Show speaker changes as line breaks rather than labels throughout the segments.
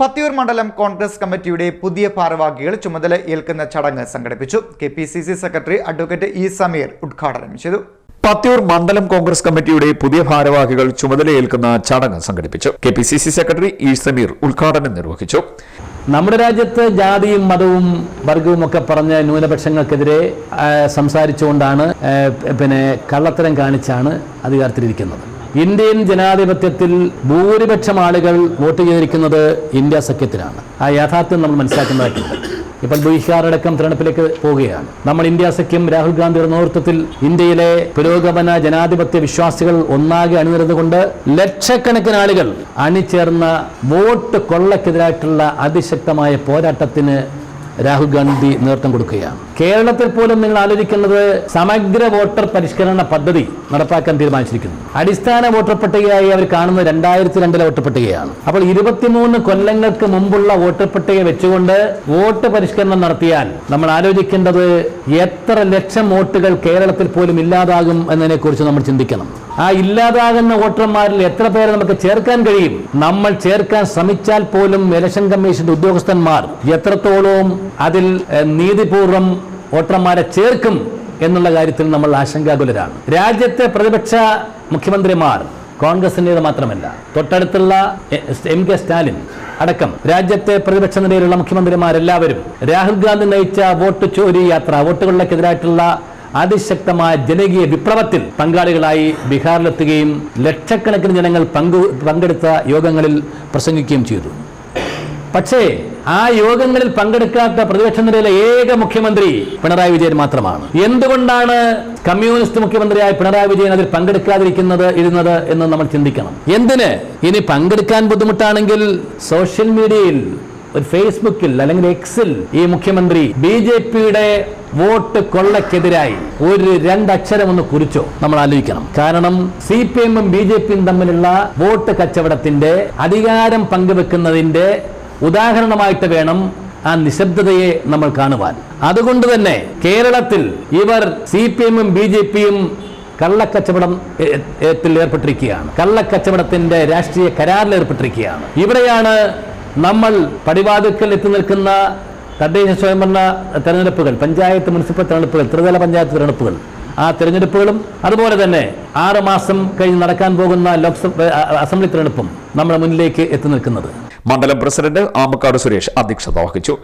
പത്തിയൂർ മണ്ഡലം കോൺഗ്രസ് കമ്മിറ്റിയുടെ പുതിയ ഭാരവാഹികൾ ചുമതല ഏൽക്കുന്ന ചടങ്ങ് സംഘടിപ്പിച്ചു. K P C C secretary advocate E Sameer ഉദ്ഘാടനം ചെയ്തു.
പത്തിയൂർ മണ്ഡലം കോൺഗ്രസ് കമ്മിറ്റിയുടെ പുതിയ ഭാരവാഹികൾ ചുമതലയേൽക്കുന്ന ചടങ്ങ് സംഘടിപ്പിച്ചു. K P C C secretary E Sameer ഉദ്ഘാടനം നിർവഹിച്ചു.
നമ്മുടെ രാജ്യത്ത് ജാതിയും മതവും വർഗവും ഒക്കെ പറഞ്ഞ ന്യൂനപക്ഷങ്ങൾക്കെതിരെ സംസാരിച്ചുകൊണ്ടാണ് പിന്നെ കള്ളത്തരം കാണിച്ചാണ് അധികാരത്തിലിരിക്കുന്നത്. ഇന്ത്യൻ ജനാധിപത്യത്തിൽ ഭൂരിപക്ഷം ആളുകൾ വോട്ട് ചെയ്തിരിക്കുന്നത് ഇന്ത്യ സഖ്യത്തിനാണ് ആ യാഥാർത്ഥ്യം നമ്മൾ മനസ്സിലാക്കുന്നതായിട്ടുണ്ട് ഇപ്പോൾ ബീഹാർ അടക്കം തെരഞ്ഞെടുപ്പിലേക്ക് പോവുകയാണ്. നമ്മൾ ഇന്ത്യ സഖ്യം രാഹുൽ ഗാന്ധിയുടെ നേതൃത്വത്തിൽ ഇന്ത്യയിലെ പുരോഗമന ജനാധിപത്യ വിശ്വാസികൾ ഒന്നാകെ അണിനിരുന്നുകൊണ്ട് ലക്ഷക്കണക്കിന് ആളുകൾ അണിചേർന്ന വോട്ട് കൊള്ളക്കെതിരായിട്ടുള്ള അതിശക്തമായ പോരാട്ടത്തിന് രാഹുൽ ഗാന്ധി നേതൃത്വം കൊടുക്കുകയാണ്. കേരളത്തിൽ പോലും നിങ്ങൾ ആലോചിക്കുന്നത് സമഗ്ര വോട്ടർ പരിഷ്കരണ പദ്ധതി നടപ്പാക്കാൻ തീരുമാനിച്ചിരിക്കുന്നു. അടിസ്ഥാന വോട്ടർ പട്ടികയായി അവർ കാണുന്നത് രണ്ടായിരത്തി രണ്ടിലെ വോട്ടർ പട്ടികയാണ്. അപ്പോൾ ഇരുപത്തിമൂന്ന് കൊല്ലങ്ങൾക്ക് മുമ്പുള്ള വോട്ടർ പട്ടിക വെച്ചുകൊണ്ട് വോട്ട് പരിഷ്കരണം നടത്തിയാൽ നമ്മൾ ആലോചിക്കേണ്ടത് എത്ര ലക്ഷം വോട്ടുകൾ കേരളത്തിൽ പോലും ഇല്ലാതാകും എന്നതിനെ കുറിച്ച് നമ്മൾ ചിന്തിക്കണം. ആ ഇല്ലാതാകുന്ന വോട്ടർമാരിൽ എത്ര പേരെ നമുക്ക് ചേർക്കാൻ കഴിയും? നമ്മൾ ചേർക്കാൻ ശ്രമിച്ചാൽ പോലും ഇലക്ഷൻ കമ്മീഷന്റെ ഉദ്യോഗസ്ഥന്മാർ എത്രത്തോളവും അതിൽ നീതിപൂർവം വോട്ടർമാരെ ചേർക്കും എന്നുള്ള കാര്യത്തിൽ നമ്മൾ ആശങ്കാകുലരാണ്. രാജ്യത്തെ പ്രതിപക്ഷ മുഖ്യമന്ത്രിമാർ കോൺഗ്രസിന്റേത് മാത്രമല്ല തൊട്ടടുത്തുള്ള എം കെ സ്റ്റാലിൻ അടക്കം രാജ്യത്തെ പ്രതിപക്ഷ നിലയിലുള്ള മുഖ്യമന്ത്രിമാരെല്ലാവരും രാഹുൽ ഗാന്ധി നയിച്ച വോട്ട് ചോരി യാത്ര വോട്ടുകളിലേക്കെതിരായിട്ടുള്ള അതിശക്തമായ ജനകീയ വിപ്ലവത്തിൽ പങ്കാളികളായി ബീഹാറിലെത്തുകയും ലക്ഷക്കണക്കിന് ജനങ്ങൾ പങ്കു പങ്കെടുത്ത യോഗങ്ങളിൽ പ്രസംഗിക്കുകയും ചെയ്തു. പക്ഷേ ആ യോഗങ്ങളിൽ പങ്കെടുക്കാത്ത പ്രതിപക്ഷ നിരയിലെ ഏക മുഖ്യമന്ത്രി പിണറായി വിജയൻ മാത്രമാണ്. എന്തുകൊണ്ടാണ് കമ്മ്യൂണിസ്റ്റ് മുഖ്യമന്ത്രിയായ പിണറായി വിജയൻ അതിൽ പങ്കെടുക്കാതിരിക്കുന്നത് ഇരുന്നത് എന്ന് നമ്മൾ ചിന്തിക്കണം. എന്തിന്? ഇനി പങ്കെടുക്കാൻ ബുദ്ധിമുട്ടാണെങ്കിൽ സോഷ്യൽ മീഡിയയിൽ ഒരു ഫേസ്ബുക്കിൽ അല്ലെങ്കിൽ എക്സിൽ ഈ മുഖ്യമന്ത്രി ബി ജെ പിയുടെ വോട്ട് കൊള്ളക്കെതിരായി ഒരു രണ്ടക്ഷരം ഒന്ന് കുറിച്ചോ നമ്മൾ ആലോചിക്കണം. കാരണം സി പി എമ്മും ബി ജെ പിയും തമ്മിലുള്ള വോട്ട് കച്ചവടത്തിന്റെ അധികാരം പങ്കുവെക്കുന്നതിന്റെ ഉദാഹരണമായിട്ട് വേണം ആ നിശബ്ദതയെ നമ്മൾ കാണുവാൻ. അതുകൊണ്ട് തന്നെ കേരളത്തിൽ ഇവർ സി പി എമ്മും ബി ജെ പിയും കള്ളക്കച്ചവടം ഏർപ്പെട്ടിരിക്കുകയാണ്. കള്ളക്കച്ചവടത്തിന്റെ രാഷ്ട്രീയ കരാറിൽ ഏർപ്പെട്ടിരിക്കുകയാണ്. ഇവിടെയാണ് നമ്മൾ പടിവാതിക്കൽ എത്തി നിൽക്കുന്ന തദ്ദേശ സ്വയംഭരണ തെരഞ്ഞെടുപ്പുകൾ പഞ്ചായത്ത് മുനിസിപ്പൽ തെരഞ്ഞെടുപ്പുകൾ ത്രിതല പഞ്ചായത്ത് തെരഞ്ഞെടുപ്പുകൾ ആ തിരഞ്ഞെടുപ്പുകളും അതുപോലെ തന്നെ ആറ് മാസം കഴിഞ്ഞ് നടക്കാൻ പോകുന്ന ലോക്സഭ അസംബ്ലി തിരഞ്ഞെടുപ്പും നമ്മുടെ മുന്നിലേക്ക് എത്തി നിൽക്കുന്നത്.
മണ്ഡലം പ്രസിഡന്റ് ആമക്കാട് സുരേഷ് അധ്യക്ഷത വഹിച്ചു.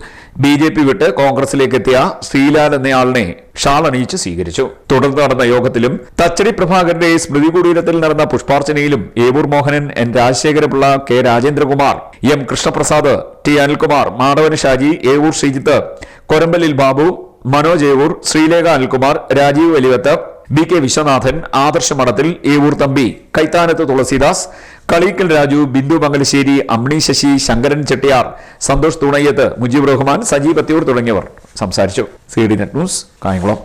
ബി ജെ പി വിട്ട് കോൺഗ്രസിലേക്ക് എത്തിയ ശ്രീലാൽ എന്നയാളിനെ ഷാൾ അണിയിച്ച് സ്വീകരിച്ചു. തുടർന്ന് നടന്ന യോഗത്തിലും തച്ചടി പ്രഭാകരന്റെ സ്മൃതി കുടീരത്തിൽ നടന്ന പുഷ്പാർച്ചനയിലും Evoor Mohanan N Rajasekharapillai K Rajendrakumar M Krishnaprasad T Anilkumar Madhavan Shaji Evoor Sreejith Korambalil Babu Manoj Evoor Sreelekha Anilkumar Rajeev Valivath B K Viswanathan Adarsh Madathil Evoor Thampi കൈത്താനത്ത് Tulsidas Kaleekkal Raju Bindu Mangalassery അമ്ണി Sasi Sankaran Chettiar Santhosh തുണയ്യത്ത് Mujeeb Rahman Sajeev Pathiyoor തുടങ്ങിയവർ സംസാരിച്ചു. C D net news Kayamkulam.